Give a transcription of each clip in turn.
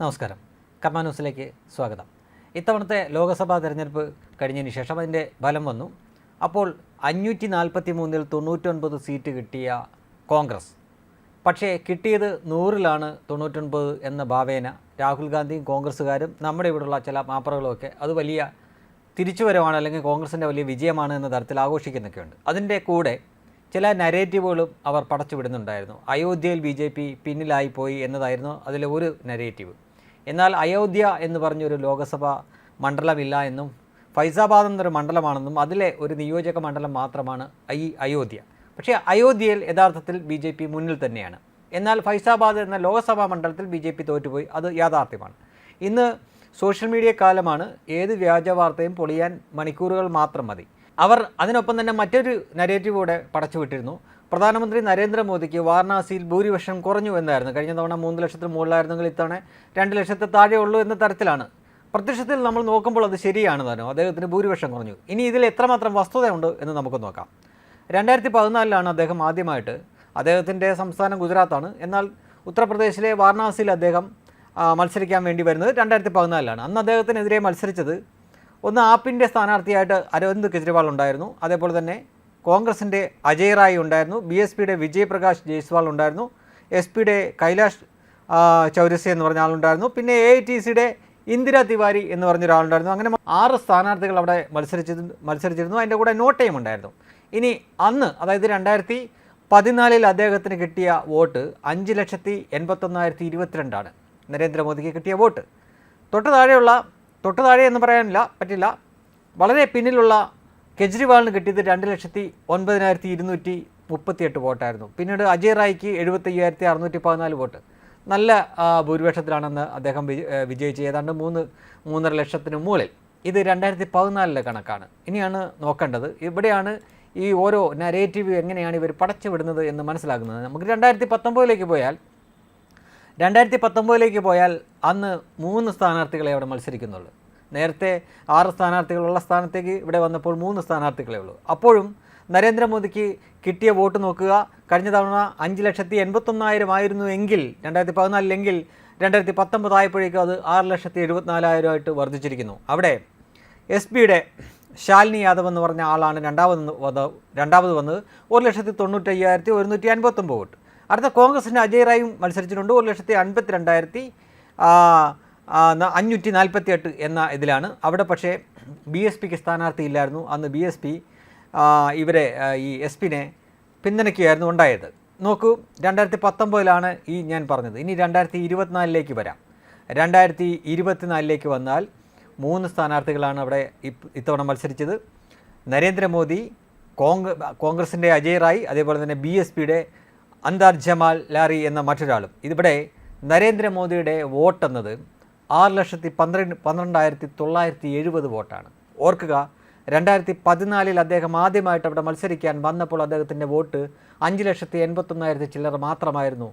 നമസ്കാരം. കർമ്മ ന്യൂസിലേക്ക് സ്വാഗതം. ഇത്തവണത്തെ ലോക്സഭാ തെരഞ്ഞെടുപ്പ് കഴിഞ്ഞതിന് ശേഷം അതിന്റെ ഫലം വന്നു. അപ്പോൾ അഞ്ഞൂറ്റി നാൽപ്പത്തി മൂന്നിൽ തൊണ്ണൂറ്റൊൻപത് സീറ്റ് കിട്ടിയ കോൺഗ്രസ്. പക്ഷേ കിട്ടിയത് നൂറിലാണ് തൊണ്ണൂറ്റൊൻപത് എന്ന ഭാവേന. രാഹുൽ ഗാന്ധിയും കോൺഗ്രസ്സുകാരും നമ്മുടെ ഇവിടെയുള്ള ചില മാപ്പറകളുമൊക്കെ അത് വലിയ തിരിച്ചുവരവാണ് അല്ലെങ്കിൽ കോൺഗ്രസിന്റെ വലിയ വിജയമാണ് എന്ന തരത്തിൽ ആഘോഷിക്കുന്നൊക്കെയുണ്ട്. അതിന്റെ കൂടെ ചില നരേറ്റീവുകളും അവർ പടച്ചു വിടുന്നുണ്ടായിരുന്നു അയോധ്യയിൽ ബി ജെ പി പിന്നിലായി പോയി എന്നതായിരുന്നു അതിലെ ഒരു നരേറ്റീവ്. എന്നാൽ അയോധ്യ എന്ന് പറഞ്ഞൊരു ലോകസഭ മണ്ഡലമില്ല എന്നും ഫൈസാബാദ് എന്നൊരു മണ്ഡലമാണെന്നും അതിലെ ഒരു നിയോജക മണ്ഡലം മാത്രമാണ് ഈ അയോധ്യ. പക്ഷേ അയോധ്യയിൽ യഥാർത്ഥത്തിൽ ബി ജെ പി മുന്നിൽ തന്നെയാണ്. എന്നാൽ ഫൈസാബാദ് എന്ന ലോകസഭാ മണ്ഡലത്തിൽ ബി ജെ പി തോറ്റുപോയി. അത് യാഥാർത്ഥ്യമാണ്. ഇന്ന് സോഷ്യൽ മീഡിയ കാലമാണ് ഏത് വ്യാജ വാർത്തയും പൊളിയാൻ മണിക്കൂറുകൾ മാത്രം മതി. അവർ അതിനൊപ്പം തന്നെ മറ്റൊരു നരേറ്റീവ് കൂടെ പടച്ചുവിട്ടിരുന്നു. പ്രധാനമന്ത്രി നരേന്ദ്രമോദിക്ക് വാരണാസിയിൽ ഭൂരിപക്ഷം കുറഞ്ഞു എന്നായിരുന്നു. കഴിഞ്ഞ തവണ മൂന്ന് ലക്ഷത്തിന് മുകളിലായിരുന്നെങ്കിൽ ഇത്തവണ രണ്ട് ലക്ഷത്തെ താഴെ ഉള്ളൂ എന്ന തരത്തിലാണ്. പ്രത്യക്ഷത്തിൽ നമ്മൾ നോക്കുമ്പോൾ അത് ശരിയാണ് താനോ. അദ്ദേഹത്തിന് ഭൂരിപക്ഷം കുറഞ്ഞു. ഇനി ഇതിൽ എത്രമാത്രം വസ്തുതയുണ്ട് എന്ന് നമുക്ക് നോക്കാം. രണ്ടായിരത്തി പതിനാലിലാണ് അദ്ദേഹം ആദ്യമായിട്ട് അദ്ദേഹത്തിന്റെ സംസ്ഥാനം ഗുജറാത്താണ്. എന്നാൽ ഉത്തർപ്രദേശിലെ വാരണാസിയിൽ അദ്ദേഹം മത്സരിക്കാൻ വേണ്ടി വരുന്നത് രണ്ടായിരത്തി പതിനാലിലാണ് അന്ന് അദ്ദേഹത്തിനെതിരെ മത്സരിച്ചത് ഒന്ന് ആപ്പിന്റെ സ്ഥാനാർത്ഥിയായിട്ട് അരവിന്ദ് കെജ്രിവാൾ ഉണ്ടായിരുന്നു. അതേപോലെ തന്നെ കോൺഗ്രസിന്റെ അജയ് റായ് ഉണ്ടായിരുന്നു ബി എസ് പിയുടെ വിജയപ്രകാശ് ജയ്സ്വാൾ ഉണ്ടായിരുന്നു എസ് പിയുടെ കൈലാഷ് ചൗരസി എന്ന് പറഞ്ഞ ആളുണ്ടായിരുന്നു പിന്നെ എ ഐ ടി സിയുടെ ഇന്ദിര തിവാരി എന്ന് പറഞ്ഞ ഒരാളുണ്ടായിരുന്നു അങ്ങനെ ആറ് സ്ഥാനാർത്ഥികൾ അവിടെ മത്സരിച്ചു മത്സരിച്ചിരുന്നു. അതിന്റെ കൂടെ നോട്ടയും ഉണ്ടായിരുന്നു. ഇനി അന്ന് അതായത് രണ്ടായിരത്തി പതിനാലിൽ അദ്ദേഹത്തിന് കിട്ടിയ വോട്ട് അഞ്ച് ലക്ഷത്തി എൺപത്തൊന്നായിരത്തി ഇരുപത്തിരണ്ടാണ് നരേന്ദ്രമോദിക്ക് കിട്ടിയ വോട്ട്. തൊട്ട് താഴെയുള്ള തൊട്ട് താഴെ എന്ന് പറയാനില്ല പറ്റില്ല. വളരെ പിന്നിലുള്ള കെജ്രിവാളിന് കിട്ടിയത് രണ്ട് ലക്ഷത്തി ഒൻപതിനായിരത്തി ഇരുന്നൂറ്റി മുപ്പത്തിയെട്ട് വോട്ടായിരുന്നു. പിന്നീട് അജയ് റായ്ക്ക് എഴുപത്തയ്യായിരത്തി അറുന്നൂറ്റി പതിനാല് വോട്ട്. നല്ല ഭൂരിപക്ഷത്തിലാണെന്ന് അദ്ദേഹം വിജയിച്ച് ഏതാണ്ട് മൂന്ന് മൂന്നര ലക്ഷത്തിന് മുകളിൽ. ഇത് രണ്ടായിരത്തി പതിനാലിലെ കണക്കാണ്. ഇനിയാണ് നോക്കേണ്ടത്. ഇവിടെയാണ് ഈ ഓരോ നരേറ്റീവ് എങ്ങനെയാണ് ഇവർ പടച്ചുവിടുന്നത് എന്ന് മനസ്സിലാക്കുന്നത് നമുക്ക് രണ്ടായിരത്തി പത്തൊമ്പതിലേക്ക് പോയാൽ രണ്ടായിരത്തി പത്തൊമ്പതിലേക്ക് പോയാൽ അന്ന് മൂന്ന് സ്ഥാനാർത്ഥികളെ അവിടെ മത്സരിക്കുന്നുള്ളൂ. നേരത്തെ ആറ് സ്ഥാനാർത്ഥികളുള്ള സ്ഥാനത്തേക്ക് ഇവിടെ വന്നപ്പോൾ മൂന്ന് സ്ഥാനാർത്ഥികളേ ഉള്ളൂ. അപ്പോഴും നരേന്ദ്രമോദിക്ക് കിട്ടിയ വോട്ട് നോക്കുക കഴിഞ്ഞ തവണ അഞ്ച് ലക്ഷത്തി എൺപത്തൊന്നായിരം ആയിരുന്നു എങ്കിൽ രണ്ടായിരത്തി പതിനാലിലെങ്കിൽ രണ്ടായിരത്തി പത്തൊമ്പത് ആയപ്പോഴേക്കും അത് ആറ് ലക്ഷത്തി എഴുപത്തിനാലായിരമായിട്ട് വർദ്ധിച്ചിരിക്കുന്നു. അവിടെ എസ് പിയുടെ ശാലിനി യാദവ് എന്ന് പറഞ്ഞ ആളാണ് രണ്ടാമത് വന്ന രണ്ടാമത് വന്നത് ഒരു ലക്ഷത്തി തൊണ്ണൂറ്റയ്യായിരത്തി ഒരുന്നൂറ്റി അൻപത്തൊമ്പത് വോട്ട്. അടുത്ത കോൺഗ്രസിന്റെ അജയ് റായും മത്സരിച്ചിട്ടുണ്ട്. ഒരു ലക്ഷത്തി അൻപത്തി രണ്ടായിരത്തി അഞ്ഞൂറ്റി നാൽപ്പത്തി എട്ട് എന്ന ഇതിലാണ്. അവിടെ പക്ഷേ ബി എസ് പിക്ക് സ്ഥാനാർത്ഥി ഇല്ലായിരുന്നു അന്ന് ബി എസ് പി ഇവരെ ഈ എസ് പിനെ പിന്തുണയ്ക്കുകയായിരുന്നു ഉണ്ടായത്. നോക്കൂ രണ്ടായിരത്തി പത്തൊമ്പതിലാണ് ഈ ഞാൻ പറഞ്ഞത്. ഇനി രണ്ടായിരത്തി ഇരുപത്തിനാലിലേക്ക് വരാം. രണ്ടായിരത്തി ഇരുപത്തിനാലിലേക്ക് വന്നാൽ മൂന്ന് സ്ഥാനാർത്ഥികളാണ് അവിടെ ഇത്തവണ മത്സരിച്ചത്. നരേന്ദ്രമോദി കോൺഗ്ര കോൺഗ്രസിന്റെ അജയ് റായ് അതേപോലെ തന്നെ ബി എസ് പിയുടെ അന്താർ ജമാൽ ലാറി എന്ന മറ്റൊരാളും. ഇതിവിടെ നരേന്ദ്രമോദിയുടെ വോട്ടെന്നത് ആറ് ലക്ഷത്തി പന്ത്രണ്ട് പന്ത്രണ്ടായിരത്തി തൊള്ളായിരത്തി എഴുപത് വോട്ടാണ്. ഓർക്കുക രണ്ടായിരത്തി പതിനാലിൽ അദ്ദേഹം ആദ്യമായിട്ട് അവിടെ മത്സരിക്കാൻ വന്നപ്പോൾ അദ്ദേഹത്തിന്റെ വോട്ട് അഞ്ച് ലക്ഷത്തി എൺപത്തൊന്നായിരത്തി ചില്ലറ മാത്രമായിരുന്നു.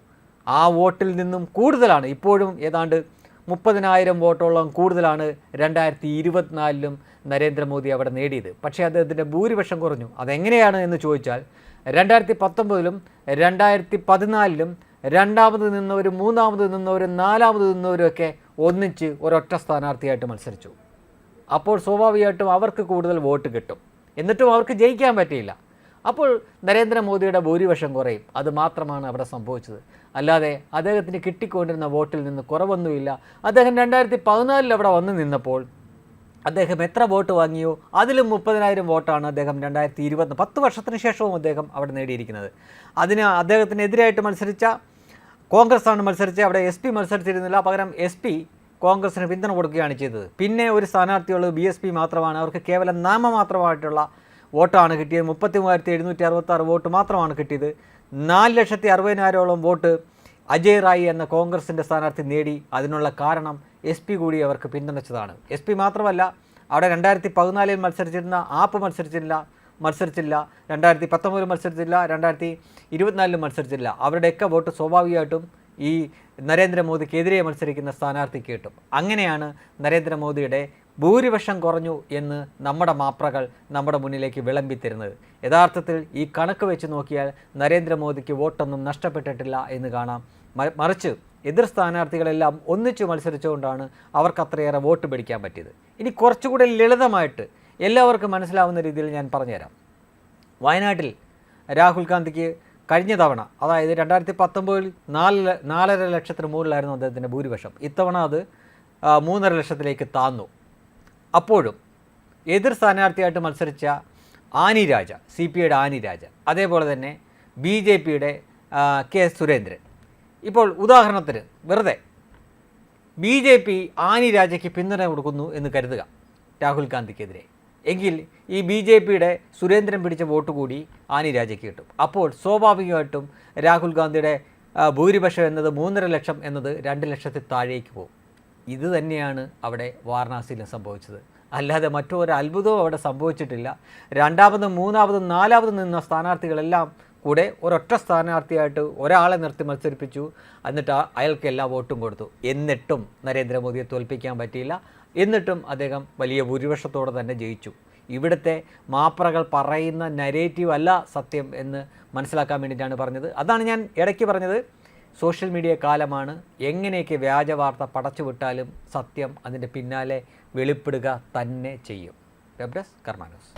ആ വോട്ടിൽ നിന്നും കൂടുതലാണ്. ഇപ്പോഴും ഏതാണ്ട് മുപ്പതിനായിരം വോട്ടോളം കൂടുതലാണ് രണ്ടായിരത്തി ഇരുപത്തിനാലിലും നരേന്ദ്രമോദി അവിടെ നേടിയത്. പക്ഷേ അദ്ദേഹത്തിന്റെ ഭൂരിപക്ഷം കുറഞ്ഞു. അതെങ്ങനെയാണ് എന്ന് ചോദിച്ചാൽ രണ്ടായിരത്തി പത്തൊമ്പതിലും രണ്ടായിരത്തി പതിനാലിലും രണ്ടാമത് നിന്നവരും മൂന്നാമത് നിന്നവരും നാലാമത് നിന്നവരും ഒക്കെ ഒന്നിച്ച് ഒരൊറ്റ സ്ഥാനാർത്ഥിയായിട്ട് മത്സരിച്ചു. അപ്പോൾ സ്വാഭാവികമായിട്ടും അവർക്ക് കൂടുതൽ വോട്ട് കിട്ടും. എന്നിട്ടും അവർക്ക് ജയിക്കാൻ പറ്റിയില്ല. അപ്പോൾ നരേന്ദ്രമോദിയുടെ ഭൂരിപക്ഷം കുറയും. അത് മാത്രമാണ് അവിടെ സംഭവിച്ചത്. അല്ലാതെ അദ്ദേഹത്തിന് കിട്ടിക്കൊണ്ടിരുന്ന വോട്ടിൽ നിന്ന് കുറവൊന്നുമില്ല. അദ്ദേഹം രണ്ടായിരത്തി പതിനാലിൽ അവിടെ വന്നു നിന്നപ്പോൾ അദ്ദേഹം എത്ര വോട്ട് വാങ്ങിയോ? അതിലും മുപ്പതിനായിരം വോട്ടാണ് അദ്ദേഹം രണ്ടായിരത്തി ഇരുപത്തി പത്ത് വർഷത്തിന് ശേഷവും അദ്ദേഹം അവിടെ നേടിയിരിക്കുന്നത്. അതിന് അദ്ദേഹത്തിനെതിരായിട്ട് മത്സരിച്ച കോൺഗ്രസ് മത്സരിച്ചത് മത്സരിച്ച് അവിടെ എസ് പി മത്സരിച്ചിരുന്നില്ല. പകരം എസ് പി കോൺഗ്രസിന് പിന്തുണ കൊടുക്കുകയാണ് ചെയ്തത്. പിന്നെ ഒരു സ്ഥാനാർത്ഥിയുള്ളത് ബി എസ് പി മാത്രമാണ്. അവർക്ക് കേവലം നാമമാത്രമായിട്ടുള്ള വോട്ടാണ് കിട്ടിയത്. മുപ്പത്തി മൂവായിരത്തി എഴുന്നൂറ്റി അറുപത്താറ് വോട്ട് മാത്രമാണ് കിട്ടിയത്. നാല് ലക്ഷത്തി അറുപതിനായിരോളം വോട്ട് അജയ് റായി എന്ന കോൺഗ്രസിന്റെ സ്ഥാനാർത്ഥി നേടി. അതിനുള്ള കാരണം എസ് പി കൂടി അവർക്ക് പിന്തുണച്ചതാണ്. എസ് പി മാത്രമല്ല അവിടെ രണ്ടായിരത്തി പതിനാലിൽ മത്സരിച്ചിരുന്ന ആപ്പ് മത്സരിച്ചില്ല മത്സരിച്ചില്ല. രണ്ടായിരത്തി പത്തൊമ്പതിൽ മത്സരിച്ചില്ല. രണ്ടായിരത്തി ഇരുപത്തിനാലിലും മത്സരിച്ചില്ല. അവരുടെയൊക്കെ വോട്ട് സ്വാഭാവികമായിട്ടും ഈ നരേന്ദ്രമോദിക്കെതിരെ മത്സരിക്കുന്ന സ്ഥാനാർത്ഥിക്ക് കിട്ടും അങ്ങനെയാണ് നരേന്ദ്രമോദിയുടെ ഭൂരിപക്ഷം കുറഞ്ഞു എന്ന് നമ്മുടെ മാപ്രകൾ നമ്മുടെ മുന്നിലേക്ക് വിളമ്പിത്തരുന്നത്. യഥാർത്ഥത്തിൽ ഈ കണക്ക് വെച്ച് നോക്കിയാൽ നരേന്ദ്രമോദിക്ക് വോട്ടൊന്നും നഷ്ടപ്പെട്ടിട്ടില്ല എന്ന് കാണാം. മറിച്ച് എതിർ സ്ഥാനാർത്ഥികളെല്ലാം ഒന്നിച്ചു മത്സരിച്ചുകൊണ്ടാണ് അവർക്ക് അത്രയേറെ വോട്ട് പിടിക്കാൻ പറ്റിയത്. ഇനി കുറച്ചുകൂടി ലളിതമായിട്ട് എല്ലാവർക്കും മനസ്സിലാവുന്ന രീതിയിൽ ഞാൻ പറഞ്ഞുതരാം. വയനാട്ടിൽ രാഹുൽ ഗാന്ധിക്ക് കഴിഞ്ഞ തവണ അതായത് രണ്ടായിരത്തി പത്തൊമ്പതിൽ നാല് നാലര ലക്ഷത്തിന് മുകളിലായിരുന്നു അദ്ദേഹത്തിന്റെ ഭൂരിപക്ഷം. ഇത്തവണ അത് മൂന്നര ലക്ഷത്തിലേക്ക് താന്നു. അപ്പോഴും എതിർ സ്ഥാനാർത്ഥിയായിട്ട് മത്സരിച്ച ആനി രാജ സി പി ഐയുടെ ആനി രാജ അതേപോലെ തന്നെ ബി ജെ പിയുടെ കെ സുരേന്ദ്രൻ. ഇപ്പോൾ ഉദാഹരണത്തിന് വെറുതെ ബി ജെ പി ആനി രാജയ്ക്ക് പിന്തുണ കൊടുക്കുന്നു എന്ന് കരുതുക രാഹുൽ ഗാന്ധിക്കെതിരെ. എങ്കിൽ ഈ ബി ജെ പിയുടെ സുരേന്ദ്രൻ പിടിച്ച വോട്ട് കൂടി ആനി രാജയ്ക്ക് കിട്ടും. അപ്പോൾ സ്വാഭാവികമായിട്ടും രാഹുൽ ഗാന്ധിയുടെ ഭൂരിപക്ഷം എന്നത് മൂന്നര ലക്ഷം എന്നത് രണ്ട് ലക്ഷത്തിൽ താഴേക്ക് പോകും. ഇത് തന്നെയാണ് അവിടെ വാരണാസിയിലും സംഭവിച്ചത്. അല്ലാതെ മറ്റൊരു അത്ഭുതവും അവിടെ സംഭവിച്ചിട്ടില്ല. രണ്ടാമതും മൂന്നാമതും നാലാമതും നിന്ന സ്ഥാനാർത്ഥികളെല്ലാം കൂടെ ഒരൊറ്റ സ്ഥാനാർത്ഥിയായിട്ട് ഒരാളെ നിർത്തി മത്സരിപ്പിച്ചു. എന്നിട്ട് അയാൾക്ക് എല്ലാ വോട്ടും കൊടുത്തു. എന്നിട്ടും നരേന്ദ്രമോദിയെ തോൽപ്പിക്കാൻ പറ്റിയില്ല. എന്നിട്ടും അദ്ദേഹം വലിയ ഭൂരിപക്ഷത്തോടെ തന്നെ ജയിച്ചു. ഇവിടുത്തെ മാപ്രകൾ പറയുന്ന നരേറ്റീവ് അല്ല സത്യം എന്ന് മനസ്സിലാക്കാൻ വേണ്ടിയിട്ടാണ് പറഞ്ഞത്. അതാണ് ഞാൻ ഇടയ്ക്ക് പറഞ്ഞത്. സോഷ്യൽ മീഡിയ കാലമാണ് എങ്ങനെയൊക്കെ വ്യാജ വാർത്ത പടച്ചുവിട്ടാലും സത്യം അതിന്റെ പിന്നാലെ വെളിപ്പെടുക തന്നെ ചെയ്യും. Web desk കർമാനോസ്.